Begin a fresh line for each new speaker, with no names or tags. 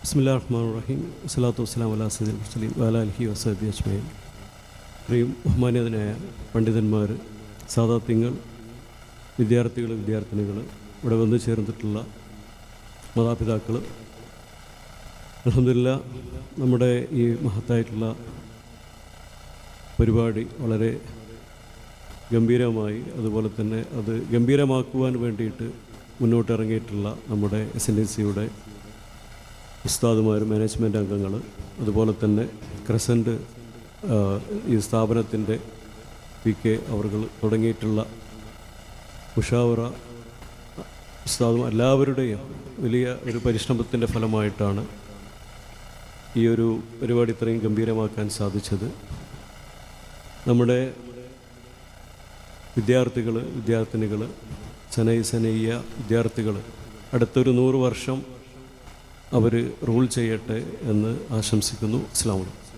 ബിസ്മില്ലാ റഹ്മാൻ റഹീം വസ്സലാത്തു വസ്സലാം അലാ സദീൽ മുസ്ലിം വാല അലഹി വസബി അജ്മൈൻ പ്രിയം ബഹുമാന്യതനായ പണ്ഡിതന്മാർ സാദാത്യങ്ങൾ വിദ്യാർത്ഥികൾ വിദ്യാർത്ഥിനികൾ ഇവിടെ വന്നു ചേർന്നിട്ടുള്ള മാതാപിതാക്കൾ അലഹമില്ല നമ്മുടെ ഈ മഹത്തായിട്ടുള്ള പരിപാടി വളരെ ഗംഭീരമായി അതുപോലെ തന്നെ അത് ഗംഭീരമാക്കുവാൻ വേണ്ടിയിട്ട് മുന്നോട്ടിറങ്ങിയിട്ടുള്ള നമ്മുടെ എസ് എൻ ഡി സിയുടെ ഉസ്താദുമാർ മാനേജ്മെന്റ് അംഗങ്ങൾ അതുപോലെ തന്നെ ക്രസന്റ് ഈ സ്ഥാപനത്തിന്റെ പി കെ അവർ തുടങ്ങിയിട്ടുള്ള ഉഷാവറ ഉസ്താദും എല്ലാവരുടെയും വലിയ ഒരു പരിശ്രമത്തിന്റെ ഫലമായിട്ടാണ് ഈ ഒരു പരിപാടി ഇത്രയും ഗംഭീരമാക്കാൻ സാധിച്ചത്. നമ്മുടെ വിദ്യാർത്ഥികൾ വിദ്യാർത്ഥിനികൾ സനൈ സനയ്യ വിദ്യാർത്ഥികൾ അടുത്തൊരു നൂറ് വർഷം അവർ റൂൾ ചെയ്യട്ടെ എന്ന് ആശംസിക്കുന്നു. അസ്സാം വലൈക്കും